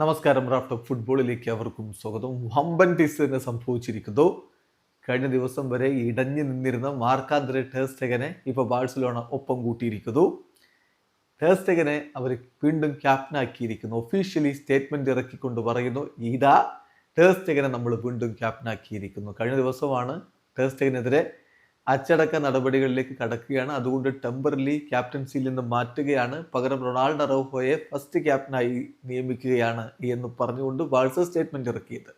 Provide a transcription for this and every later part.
നമസ്കാരം റാഫ്റ്റ് ഫുട്ബോളിലേക്ക് അവർക്കും സ്വാഗതം. വമ്പൻ ടീസ് തന്നെ സംഭവിച്ചിരിക്കുന്നു. കഴിഞ്ഞ ദിവസം വരെ ഇടഞ്ഞു നിന്നിരുന്ന മാർക്കാന്ദ്രെ ടേസ്റ്റഗനെ ഇപ്പോൾ ബാഴ്സലോണ ഒപ്പം കൂട്ടിയിരിക്കുന്നു. ടേസ്റ്റഗനെ അവർ വീണ്ടും ക്യാപ്റ്റനാക്കിയിരിക്കുന്നു ഒഫീഷ്യലി സ്റ്റേറ്റ്മെന്റ് ഇറക്കിക്കൊണ്ട് പറയുന്നു ഇതാ ടേസ്റ്റഗനെ നമ്മൾ വീണ്ടും ക്യാപ്റ്റനാക്കിയിരിക്കുന്നു കഴിഞ്ഞ ദിവസമാണ് ടേസ്റ്റഗനെതിരെ അച്ചടക്ക നടപടികളിലേക്ക് കടക്കുകയാണ്. അതുകൊണ്ട് ടെമ്പറലി ക്യാപ്റ്റൻസിയിൽ നിന്ന് മാറ്റുകയാണ്. പകരം റൊണാൾഡോ റോഹോയെ ഫസ്റ്റ് ക്യാപ്റ്റനായി നിയമിക്കുകയാണ് എന്ന് പറഞ്ഞുകൊണ്ട് ബാഴ്സ സ്റ്റേറ്റ്മെന്റ് ഇറക്കിയത്.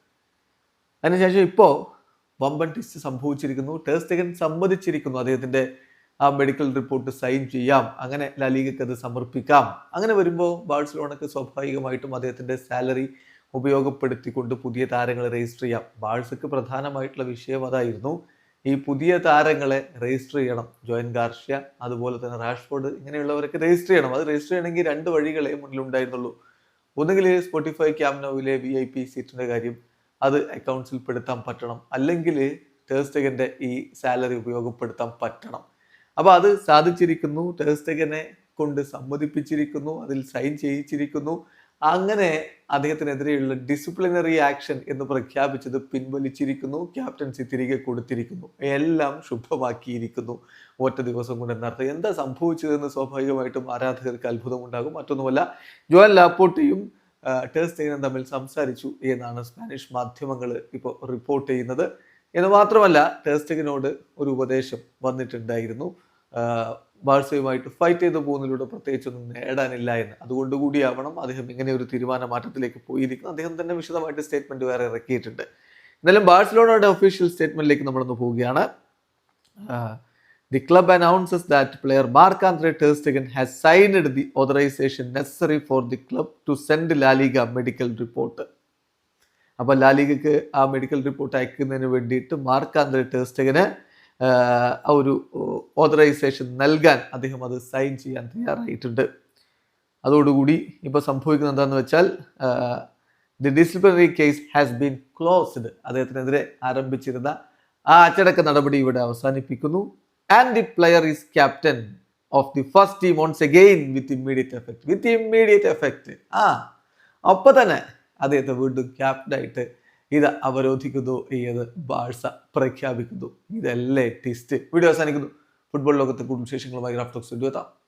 അതിനുശേഷം ഇപ്പോൾ വമ്പൻ ടിസ്റ്റ് സംഭവിച്ചിരിക്കുന്നു. ടേസ്റ്റഗൻ സമ്മതിച്ചിരിക്കുന്നു അദ്ദേഹത്തിന്റെ ആ മെഡിക്കൽ റിപ്പോർട്ട് സൈൻ ചെയ്യാം. അങ്ങനെ ലലീഗക്ക് അത് സമർപ്പിക്കാം. അങ്ങനെ വരുമ്പോൾ ബാഴ്സലോണക്ക് സ്വാഭാവികമായിട്ടും അദ്ദേഹത്തിന്റെ സാലറി ഉപയോഗപ്പെടുത്തിക്കൊണ്ട് പുതിയ താരങ്ങളെ രജിസ്റ്റർ ചെയ്യാം. ബാഴ്സക്ക് പ്രധാനമായിട്ടുള്ള വിഷയം അതായിരുന്നു ഈ പുതിയ താരങ്ങളെ രജിസ്റ്റർ ചെയ്യണം. ജോയിൻ ഗാർഷ്യ അതുപോലെ തന്നെ റാഷ്ഫോർഡ് ഇങ്ങനെയുള്ളവരൊക്കെ രജിസ്റ്റർ ചെയ്യണം. അത് രജിസ്റ്റർ ചെയ്യണമെങ്കിൽ രണ്ട് വഴികളെ മുന്നിലുണ്ടായിരുന്നുള്ളൂ. ഒന്നുകിൽ സ്പോട്ടിഫൈ ക്യാമ്നോവിലെ വി ഐ പി സീറ്റിന്റെ കാര്യം അത് അക്കൗണ്ട്സിൽ പെടുത്താൻ പറ്റണം. അല്ലെങ്കിൽ ടേസ്റ്റകന്റെ ഈ സാലറി ഉപയോഗപ്പെടുത്താൻ പറ്റണം. അപ്പോൾ അത് സാധിച്ചിരിക്കുന്നു. ടേസ്റ്റകനെ കൊണ്ട് സമ്മതിപ്പിച്ചിരിക്കുന്നു. അതിൽ സൈൻ ചെയ്യിച്ചിരിക്കുന്നു. അങ്ങനെ അദ്ദേഹത്തിനെതിരെയുള്ള ഡിസിപ്ലിനറി ആക്ഷൻ എന്ന് പ്രഖ്യാപിച്ചത് പിൻവലിച്ചിരിക്കുന്നു. ക്യാപ്റ്റൻസി തിരികെ കൊടുത്തിരിക്കുന്നു. എല്ലാം ശുഭമാക്കിയിരിക്കുന്നു. ഒറ്റ ദിവസം കൊണ്ട് എന്നർത്ഥം എന്താ സംഭവിച്ചതെന്ന് സ്വാഭാവികമായിട്ടും ആരാധകർക്ക് അത്ഭുതമുണ്ടാകും. മറ്റൊന്നുമല്ല ജോൻ ലാപ്പോട്ടിയും ടേസ്റ്റ് തമ്മിൽ സംസാരിച്ചു എന്നാണ് സ്പാനിഷ് മാധ്യമങ്ങൾ ഇപ്പോൾ റിപ്പോർട്ട് ചെയ്യുന്നത്. എന്ന് മാത്രമല്ല ടേസ്റ്റിങ്ങിനോട് ഒരു ഉപദേശം വന്നിട്ടുണ്ടായിരുന്നു. ബാഴ്സയുമായിട്ട് ഫൈറ്റ് ചെയ്ത് പോകുന്നതിലൂടെ പ്രത്യേകിച്ചൊന്നും നേടാനില്ല എന്ന്. അതുകൊണ്ട് കൂടിയാവണം അദ്ദേഹം ഇങ്ങനെ ഒരു തീരുമാന മാറ്റത്തിലേക്ക് പോയിരിക്കുന്നത് അദ്ദേഹം തന്നെ വിശദമായിട്ട് സ്റ്റേറ്റ്മെന്റ് വേറെ ഇറക്കിയിട്ടുണ്ട്. എന്നാലും ബാഴ്സലോണയുടെ ഒഫീഷ്യൽ സ്റ്റേറ്റ്മെന്റിലേക്ക് നമ്മളൊന്ന് പോവുകയാണ്. The club announces that player Mark Andre ter Stegen has signed the authorization necessary for the club to send La Liga medical report അപ്പോൾ ലാലിഗക്ക് ആ മെഡിക്കൽ റിപ്പോർട്ട് അയക്കുന്നതിന് വേണ്ടിയിട്ട് മാർക്ക് ആൻഡ്രെ ടേസ്റ്റഗന് ഒരു ഓതറൈസേഷൻ നൽകാൻ അദ്ദേഹം അത് സൈൻ ചെയ്യാൻ തയ്യാറായിട്ടുണ്ട്. അതോടുകൂടി ഇപ്പോൾ സംഭവിക്കുന്നത് എന്താണെന്ന് വെച്ചാൽ the disciplinary case has been closed അദ്ദേഹത്തിനെതിരെ ആരംഭിച്ചിരുന്ന ആ അച്ചടക്ക നടപടി ഇവിടെ അവസാനിപ്പിക്കുന്നു. And the player is captain of the first team once again with immediate effect with immediate effect ആ അപ്പൊ തന്നെ അദ്ദേഹത്തെ വീണ്ടും ക്യാപ്റ്റനായിട്ട് ഇത് അവരോധിക്കുന്നു എന്ന് ബാഴ്സ പ്രഖ്യാപിക്കുന്നു. ഇതല്ലേ ടിസ്റ്റ് വീഡിയോ അവസാനിക്കുന്നു. ഫുട്ബോൾ ലോകത്തെ കൂടുതൽ വിശേഷങ്ങളുമായി റാഫ്റ്റോക്സ് എത്താം.